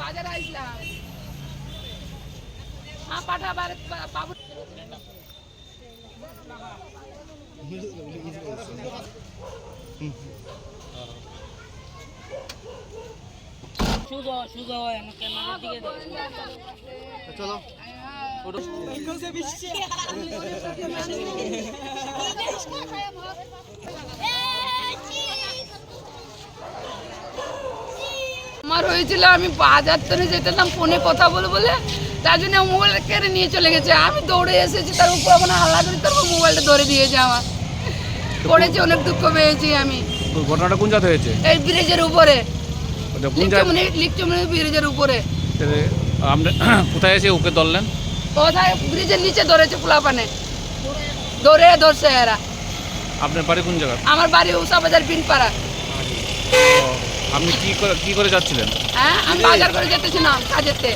বাজারে আইছিলাম হ্যাঁ পাঠা বাবু হয় চলো আমার হয়েছিল আমি বাজার তনে যেতাম ফোনে কথা বলে বলে তার জন্য মোবাইলটা কেড়ে নিয়ে চলে গেছে। আমি দৌড়ে এসেছি তার উপর ওখানে হাল্লা করি তারপর মোবাইলটা ধরে দিয়েছে আমার। পড়েছি অনেক দুঃখ পেয়েছি আমি। ঘটনাটা কোন জাত হয়েছে? এই ব্রিজের উপরে। লিকচমনি ব্রিজের উপরে। আপনি কোথায় এসে ওকে ধরলেন? কোথায়? ব্রিজের নিচে ধরেছে পোলাপানে। ধরে ধরছে এরা। আপনার বাড়ি কোন জায়গা? আমার বাড়ি উষা বাজার পিনপাড়া আপনি কি করে কি করে যাচ্ছিলেন? হ্যাঁ আমি বাজার করে যেতেছিলাম কাজেতে।